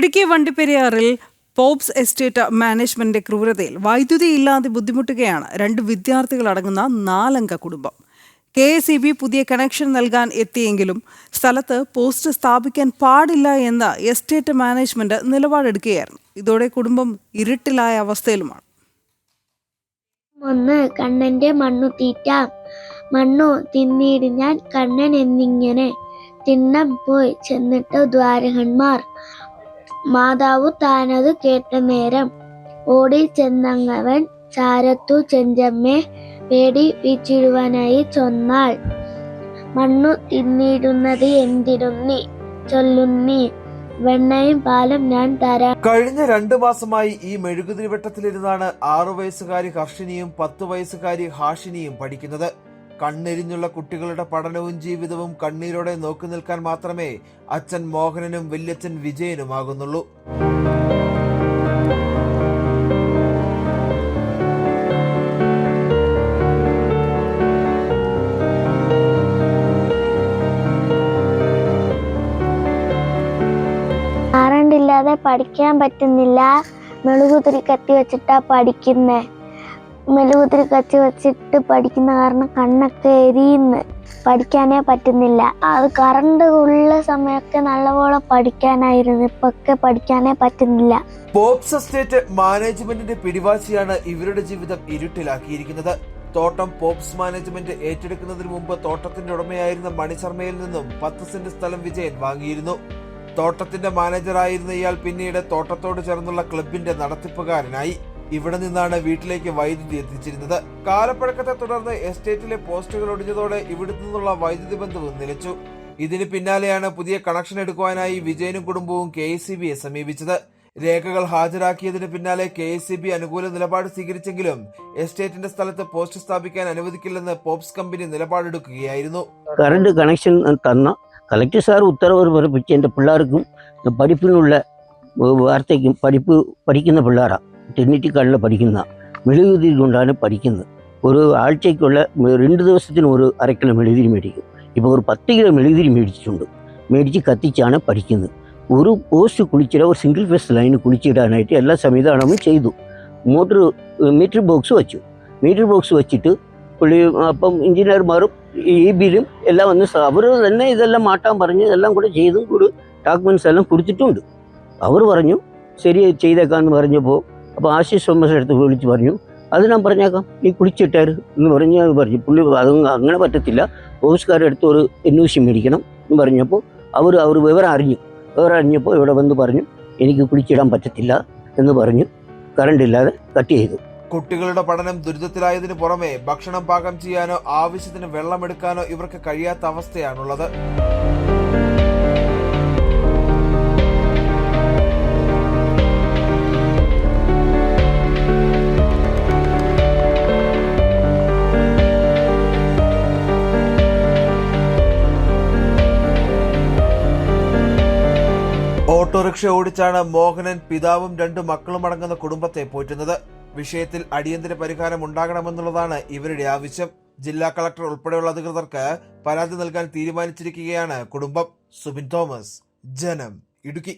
Idukki വണ്ടിപ്പെരിയാറിൽ pops estate മാനേജ്മെന്റിന്റെ ക്രൂരതയിൽ വൈദ്യുതി ഇല്ലാതെ ബുദ്ധിമുട്ടുകയാണ് രണ്ട് വിദ്യാർത്ഥികൾ അടങ്ങുന്ന നാലംഗ കുടുംബം. കെ എസ് ഇ ബി പുതിയ കണക്ഷൻ നൽകാൻ എത്തിയെങ്കിലും സ്ഥലത്ത് പോസ്റ്റ് സ്ഥാപിക്കാൻ പാടില്ല എന്ന എസ്റ്റേറ്റ് മാനേജ്മെന്റ് നിലപാടെടുക്കുകയായിരുന്നു. ഇതോടെ കുടുംബം ഇരുട്ടിലായ അവസ്ഥയിലുമാണ്. ഒന്ന് കണ്ണന്റെ മണ്ണു തീറ്റ. മണ്ണു തിന്നിടിഞ്ഞാൽ കണ്ണൻ എന്നിങ്ങനെ തിണ്ണം പോയി ചെന്നിട്ട് ദ്വാരകന്മാർ. മാതാവു താനത് കേട്ട നേരം ഓടി ചെന്നങ്ങവൻ ചാരത്തു ചെഞ്ചമ്മെ പേടി വീച്ചിടുവാനായി ചൊന്നാൾ മണ്ണു തിന്നിടുന്നത് എന്തിരുന്നി ചൊല്ലുന്നി വെണ്ണയും പാലും ഞാൻ തരാം. കഴിഞ്ഞ രണ്ടു മാസമായി ഈ മെഴുകുതിരി വെട്ടത്തിലിരുന്നാണ് ആറു വയസ്സുകാരി ഹർഷിനിയും പത്തു വയസ്സുകാരി ഹാഷിനിയും പഠിക്കുന്നത്. കണ്ണെരിഞ്ഞുള്ള കുട്ടികളുടെ പഠനവും ജീവിതവും കണ്ണീരോടെ നോക്കി നിൽക്കാൻ മാത്രമേ അച്ഛൻ മോഹനനും വല്യച്ഛൻ വിജയനുമാകുന്നുള്ളൂ. പഠിക്കാൻ പറ്റുന്നില്ല. മെഴുകുതിരി കത്തി വെച്ചിട്ടാ പഠിക്കുന്നേ. മെഴുകുതിരി കച്ചി വെച്ചിട്ട് പഠിക്കുന്ന കാരണം കണ്ണൊക്കെ എരിയുന്നു. പഠിക്കാനേ പറ്റുന്നില്ല. അത് കറണ്ട് ഉള്ള സമയമൊക്കെ നല്ലപോലെ പഠിക്കാനായിരുന്നു. ഇപ്പൊക്കെ പഠിക്കാനേ പറ്റുന്നില്ല. പോപ്സ് എസ്റ്റേറ്റ് മാനേജ്മെന്റിന്റെ പിടിവാശിയാണ് ഇവരുടെ ജീവിതം ഇരുട്ടിലാക്കിയിരിക്കുന്നത്. തോട്ടം പോപ്സ് മാനേജ്മെന്റ് ഏറ്റെടുക്കുന്നതിന് മുമ്പ് തോട്ടത്തിന്റെ ഉടമയായിരുന്ന മണിശർമ്മയിൽ നിന്നും പത്ത് സെന്റ് സ്ഥലം വിജയൻ വാങ്ങിയിരുന്നു. തോട്ടത്തിന്റെ മാനേജറായിരുന്ന ഇയാൾ പിന്നീട് തോട്ടത്തോട് ചേർന്നുള്ള ക്ലബിന്റെ നടത്തിപ്പുകാരനായി. ഇവിടെ നിന്നാണ് വീട്ടിലേക്ക് വൈദ്യുതി എത്തിച്ചിരുന്നത്. കാലപ്പഴക്കത്തെ തുടർന്ന് എസ്റ്റേറ്റിലെ പോസ്റ്റുകൾ ഒടിഞ്ഞതോടെ ഇവിടെ നിന്നുള്ള വൈദ്യുതി ബന്ധവും നിലച്ചു. ഇതിന് പിന്നാലെയാണ് പുതിയ കണക്ഷൻ എടുക്കുവാനായി വിജയനും കുടുംബവും കെ എസ് സമീപിച്ചത്. രേഖകൾ ഹാജരാക്കിയതിന് പിന്നാലെ കെ എസ് അനുകൂല നിലപാട് സ്വീകരിച്ചെങ്കിലും എസ്റ്റേറ്റിന്റെ സ്ഥലത്ത് പോസ്റ്റ് സ്ഥാപിക്കാൻ അനുവദിക്കില്ലെന്ന് പോപ്സ് കമ്പനി നിലപാടെടുക്കുകയായിരുന്നു. കറണ്ട് കണക്ഷൻ തന്ന കളക്ടർ സാർ ഉത്തരവ് പിറപ്പിച്ച് എന്റെ പിള്ളേർക്കും പഠിപ്പിനുള്ള വാർത്തയ്ക്കും പഠിപ്പ് പഠിക്കുന്ന പിള്ളേരാണ് ടെന്നിറ്റിക്കാളിൽ പഠിക്കുന്ന മെഴുകുതിരി കൊണ്ടാണ് പഠിക്കുന്നത്. ഒരു മെ- രണ്ട് ദിവസത്തിന് ഒരു അര കിലോ മെഴുകുതിരി മേടിക്കും. ഇപ്പോൾ ഒരു പത്ത് കിലോ മെഴുകുതിരി മേടിച്ചിട്ടുണ്ട്. മേടിച്ച് കത്തിച്ചാണ് പഠിക്കുന്നത്. ഒരു പോസ്റ്റ് കുളിച്ചിട ഒരു സിംഗിൾ ഫേസ് ലൈൻ കുളിച്ചിടാനായിട്ട് എല്ലാ സംവിധാനവും ചെയ്തു. മോട്ടർ മീറ്റർ ബോക്സ് വെച്ചു. മീറ്റർ ബോക്സ് വെച്ചിട്ട് പുള്ളി അപ്പം എഞ്ചിനീയർമാരും ഇ ബില്ലും എല്ലാം വന്ന് അവർ തന്നെ ഇതെല്ലാം മാറ്റാൻ പറഞ്ഞ് ഇതെല്ലാം കൂടെ ചെയ്തും കൂടി ഡോക്യുമെന്റ്സ് എല്ലാം കൊടുത്തിട്ടുണ്ട്. അവർ പറഞ്ഞു ശരി ചെയ്തേക്കാന്ന് പറഞ്ഞപ്പോൾ അപ്പോൾ ആശിഷ് തോമസ് എടുത്ത് വിളിച്ച് പറഞ്ഞു. അത് ഞാൻ പറഞ്ഞേക്കാം. നീ കുളിച്ചിട്ടാര് എന്ന് പറഞ്ഞ് പറഞ്ഞു. പുള്ളി അത് അങ്ങനെ പറ്റത്തില്ല. ഓഫീസുകാരുടെ അടുത്ത് ഒരു അന്വേഷണം മേടിക്കണം എന്ന് പറഞ്ഞപ്പോൾ അവർ അവർ വിവരം അറിഞ്ഞു വിവരം അറിഞ്ഞപ്പോൾ ഇവിടെ വന്ന് പറഞ്ഞു എനിക്ക് കുളിച്ചിടാൻ പറ്റത്തില്ല എന്ന് പറഞ്ഞു. കറണ്ട് ഇല്ലാതെ കട്ട് ചെയ്തു. കുട്ടികളുടെ പഠനം ദുരിതത്തിലായതിനു പുറമെ ഭക്ഷണം പാകം ചെയ്യാനോ ആവശ്യത്തിന് വെള്ളമെടുക്കാനോ ഇവർക്ക് കഴിയാത്ത അവസ്ഥയാണുള്ളത്. ഓട്ടോറിക്ഷ ഓടിച്ചാണ് മോഹനൻ പിതാവും രണ്ടു മക്കളും അടങ്ങുന്ന കുടുംബത്തെ പോറ്റുന്നത്. വിഷയത്തിൽ അടിയന്തര പരിഹാരം ഉണ്ടാകണമെന്നുള്ളതാണ് ഇവരുടെ ആവശ്യം. ജില്ലാ കളക്ടർ ഉൾപ്പെടെയുള്ള അധികൃതർക്ക് പരാതി നൽകാൻ തീരുമാനിച്ചിരിക്കുകയാണ് കുടുംബം. സുബിൻ തോമസ് ജനം ഇടുക്കി.